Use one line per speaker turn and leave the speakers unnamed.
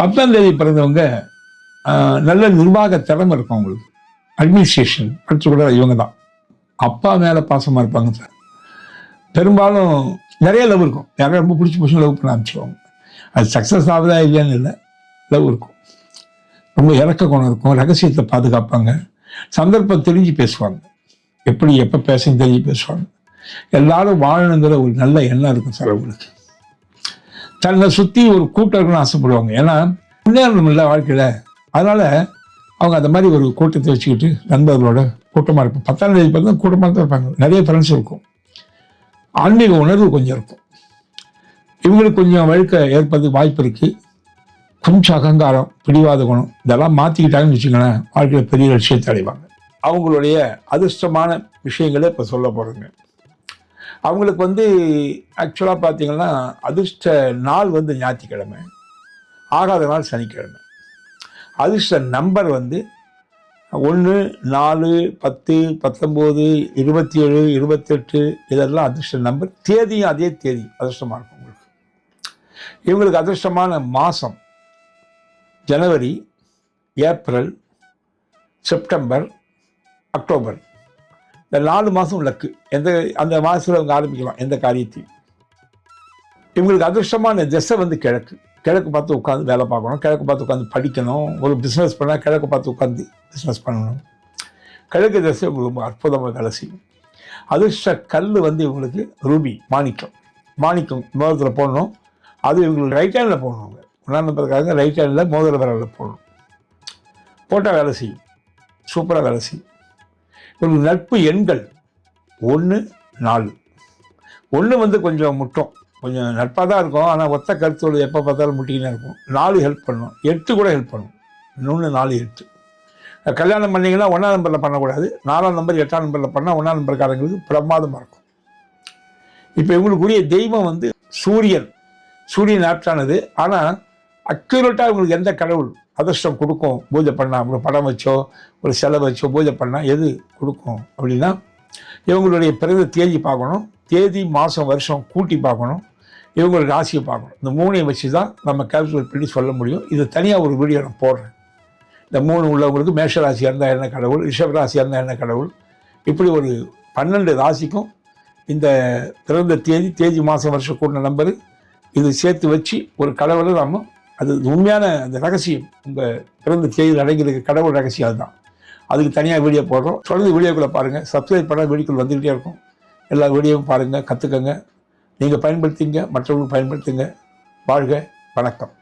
பத்தாம் தேதி பிறந்தவங்க நல்ல நிர்வாக திறமை இருக்கும் அவங்களுக்கு. அட்மினிஸ்ட்ரேஷன் படிச்சு கூட இவங்க தான். அப்பா மேலே பாசமாக இருப்பாங்க சார். பெரும்பாலும் நிறைய லவ் இருக்கும். யாரும் ரொம்ப பிடிச்சி பிடிச்சி லவ் பண்ண ஆரம்பிச்சிருவாங்க. அது சக்ஸஸ் ஆகுதா இல்லையான்னு இல்லை. லவ் இருக்கும். ரொம்ப இறக்க குணம் இருக்கும். ரகசியத்தை பாதுகாப்பாங்க. சந்தர்ப்பம் தெரிஞ்சு பேசுவாங்க. எப்படி எப்போ பேச தெரிஞ்சு பேசுவாங்க. எல்லாரும் வாழணுங்கிற ஒரு நல்ல எண்ணம் இருக்கும் சார் அவங்களுக்கு. தன்னை சுற்றி ஒரு கூட்டம் இருக்குன்னு ஆசைப்படுவாங்க. ஏன்னா முன்னேறணும் இல்லை வாழ்க்கையில். அதனால் அவங்க அந்த மாதிரி ஒரு கூட்டத்தை வச்சுக்கிட்டு நண்பர்களோட கூட்டமாக இருக்கும் பத்தாம் தேதி பார்த்தா கூட்டமாக தான் இருப்பாங்க. நிறைய ஃப்ரெண்ட்ஸ் இருக்கும். ஆன்மீக உணர்வு கொஞ்சம் இருக்கும். இவங்களுக்கு கொஞ்சம் வழுக்க ஏற்பது வாய்ப்பு இருக்குது கொஞ்சம் அகங்காரம் பிடிவாத குணம் இதெல்லாம் மாற்றிக்கிட்டாங்கன்னு வச்சுக்கோங்களேன் வாழ்க்கையில் பெரிய லட்சியத்தை அடைவாங்க. அவங்களுடைய அதிர்ஷ்டமான விஷயங்களை இப்போ சொல்ல போகிறேங்க அவங்களுக்கு வந்து ஆக்சுவலாக பார்த்தீங்கன்னா அதிர்ஷ்ட நாள் வந்து ஞாயிற்றுக்கிழமை. ஆகாத நாள் சனிக்கிழமை. அதிர்ஷ்ட நம்பர் வந்து ஒன்று நாலு பத்து பத்தொம்போது இருபத்தி ஏழு இருபத்தெட்டு இதெல்லாம் அதிர்ஷ்ட நம்பர். தேதியும் அதே தேதி அதிர்ஷ்டமாக இருக்கும் உங்களுக்கு. இவங்களுக்கு அதிர்ஷ்டமான மாதம் ஜனவரி ஏப்ரல் செப்டம்பர் அக்டோபர். இந்த நாலு மாதம் லக்கு. எந்த அந்த மாதத்தில் அவங்க ஆரம்பிக்கலாம். எந்த காரியத்தையும். இவங்களுக்கு அதிர்ஷ்டமான திசை வந்து கிழக்கு. கிழக்கு பார்த்து உட்காந்து வேலை பார்க்கணும். கிழக்கு பார்த்து உட்காந்து படிக்கணும். ஒரு பிஸ்னஸ் பண்ணால் கிழக்கு பார்த்து உட்காந்து பிஸ்னஸ் பண்ணணும். கிழக்கு திசை உங்களுக்கு ரொம்ப அற்புதமாக வேலை செய்யும். அதிர்ஷ்ட கல் வந்து இவங்களுக்கு ரூபி மாணிக்கம். மாணிக்கம் மோதிரத்தில் போடணும். அது இவங்களுக்கு ரைட் ஹேண்டில் போடணும். அவங்க ஒன்றாம் ரைட் ஹேண்டில் மோதிர விரலில் போடணும். போட்டால் வேலை செய்யும். சூப்பராக வேலை செய்யும். நட்பு எண்கள். ஒன்று நாலு. ஒன்று வந்து கொஞ்சம் முட்டும். கொஞ்சம் நட்பாக தான் இருக்கும். ஆனால் ஒத்த கருத்தோடு எப்போ பார்த்தாலும் முட்டிக்கினா இருக்கும் நாலு ஹெல்ப் பண்ணும். எட்டு கூட ஹெல்ப் பண்ணும். இன்னொன்று நாலு எட்டு. கல்யாணம் பண்ணிங்கன்னா ஒன்றாம் நம்பரில் பண்ணக்கூடாது. நாலாம் நம்பர் எட்டாம் நம்பரில் பண்ணால் ஒன்றாம் நம்பர்காரங்களுக்கு பிரமாதமாக இருக்கும். இப்போ இவங்களுக்குரிய தெய்வம் வந்து சூரியன். சூரியன் ஆப்டானது ஆனால் அக்யூரேட்டாக இவங்களுக்கு எந்த கடவுள் அதிர்ஷ்டம் கொடுக்கும்? பூஜை பண்ணால் ஒரு படம் வச்சோ ஒரு சிலை வச்சோ பூஜை பண்ணால் எது கொடுக்கும் அப்படின்னா இவங்களுடைய பிறந்த தேதி பார்க்கணும். தேதி மாதம் வருஷம் கூட்டி பார்க்கணும். இவங்களோட ராசியை பார்க்கணும். இந்த மூணையும் வச்சு தான் நம்ம கேல்குலேட் பண்ணி சொல்ல முடியும். இது தனியாக ஒரு வீடியோ நான் போடுறேன். இந்த மூணு உள்ளவங்களுக்கு மேஷ ராசியாக இருந்தால் என்ன கடவுள் ரிஷப ராசியாக இருந்தால் என்ன கடவுள்? இப்படி ஒரு பன்னெண்டு ராசிக்கும் இந்த பிறந்த தேதி தேதி மாதம் வருஷம் கூட்டின நம்பரு இது சேர்த்து வச்சு ஒரு கடவுளை நம்ம அது உண்மையான அந்த ரகசியம். உங்கள் பிறந்த தேதியில் அடங்கியிருக்க கடவுள் ரகசியம் அதுதான். அதுக்கு தனியாக வீடியோ போடுறோம். தொடர்ந்து வீடியோக்குள்ளே பாருங்கள் சப்ஸ்கிரைப் பண்ணால் வீடியோக்குள் வந்துக்கிட்டே இருக்கும். எல்லா வீடியோவும் பாருங்கள் கற்றுக்கங்க நீங்கள் பயன்படுத்திங்க மற்றவர்களும் பயன்படுத்துங்க. வாழ்க வணக்கம்.